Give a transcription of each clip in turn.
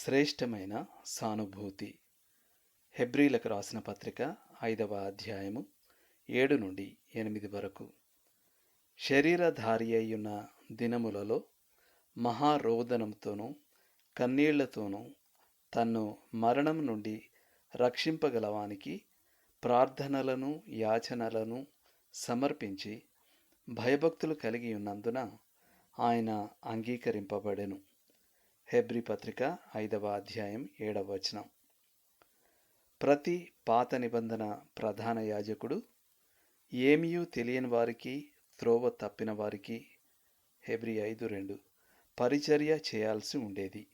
శ్రేష్టమైన సానుభూతి. హెబ్రీలకు రాసిన పత్రిక ఐదవ అధ్యాయము ఏడు నుండి ఎనిమిది వరకు. శరీరధారి అయ్యున్న దినములలో మహారోదనంతోనూ కన్నీళ్ళతోనూ తన్ను మరణం నుండి రక్షింపగలవానికి ప్రార్థనలను యాచనలను సమర్పించి భయభక్తులు కలిగి ఉన్నందున ఆయన అంగీకరింపబడెను. హెబ్రి పత్రిక ఐదవ అధ్యాయం ఏడవ వచనం. ప్రతి పాత నిబంధన ప్రధాన యాజకుడు ఏమీయూ తెలియని వారికి త్రోవ తప్పిన వారికి హెబ్రి ఐదు రెండు పరిచర్య చేయాల్సి ఉండేది.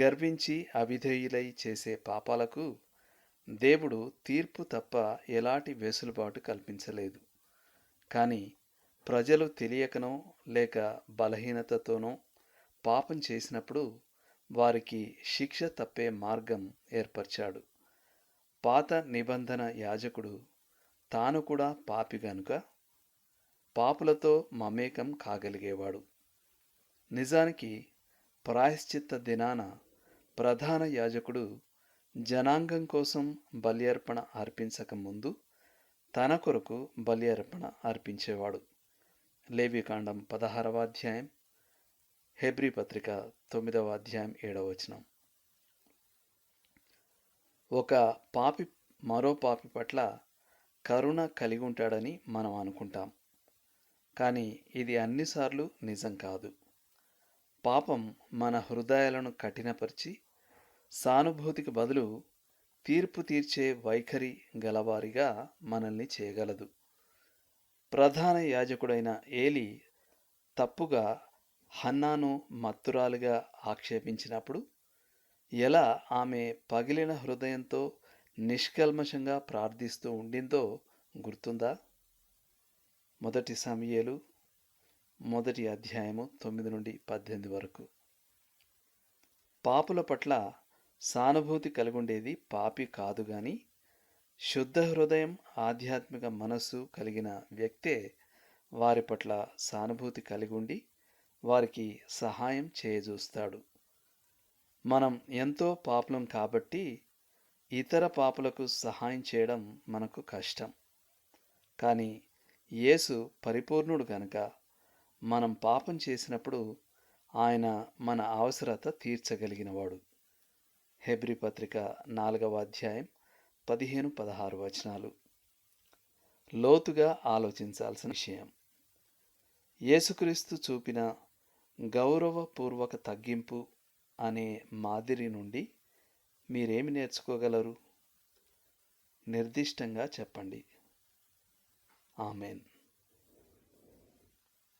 గర్వించి అవిధేయులై చేసే పాపాలకు దేవుడు తీర్పు తప్ప ఎలాంటి వెసులుబాటు కల్పించలేదు. కానీ ప్రజలు తెలియకనో లేక బలహీనతతోనో పాపం చేసినప్పుడు వారికి శిక్ష తప్పే మార్గం ఏర్పరిచాడు. పాత నిబంధన యాజకుడు తాను కూడా పాపి గనుక పాపులతో మమేకం కాగలిగేవాడు. నిజానికి ప్రాయశ్చిత్త దినాన ప్రధాన యాజకుడు జనాంగం కోసం బలి అర్పణ అర్పించక ముందు తన కొరకు బలి అర్పణ అర్పించేవాడు లేవికాండం పదహారవ అధ్యాయం హెబ్రి పత్రిక తొమ్మిదవ అధ్యాయం ఏడవ వచనం. ఒక పాపి మరో పాపి పట్ల కరుణ కలిగి ఉంటాడని మనం అనుకుంటాం. కానీ ఇది అన్నిసార్లు నిజం కాదు. పాపం మన హృదయాలను కఠినపరిచి సానుభూతికి బదులు తీర్పు తీర్చే వైఖరి గలవారిగా మనల్ని చేయగలదు. ప్రధాన యాజకుడైన ఏలి తప్పుగా హన్నాను మత్తురాలుగా ఆక్షేపించినప్పుడు ఎలా ఆమె పగిలిన హృదయంతో నిష్కల్మషంగా ప్రార్థిస్తూ ఉండిందో గుర్తుందా? మొదటి సమయలు మొదటి అధ్యాయము తొమ్మిది నుండి పద్దెనిమిది వరకు. పాపుల పట్ల సానుభూతి కలిగుండేది పాపి కాదు గాని శుద్ధ హృదయం ఆధ్యాత్మిక మనస్సు కలిగిన వ్యక్తే వారి పట్ల సానుభూతి కలిగి ఉండి వారికి సహాయం చేయజూస్తాడు మనం ఎంతో పాపులం కాబట్టి ఇతర పాపులకు సహాయం చేయడం మనకు కష్టం. కానీ యేసు పరిపూర్ణుడు గనుక మనం పాపం చేసినప్పుడు ఆయన మన అవసరత తీర్చగలిగినవాడు. హెబ్రి పత్రిక నాలుగవ అధ్యాయం పదిహేను పదహారు వచనాలు. లోతుగా ఆలోచించాల్సిన విషయం. యేసుక్రీస్తు చూపిన గౌరవపూర్వక తగ్గింపు అనే మాదిరి నుండి మీరేమి నేర్చుకోగలరు? నిర్దిష్టంగా చెప్పండి. ఆమెన్.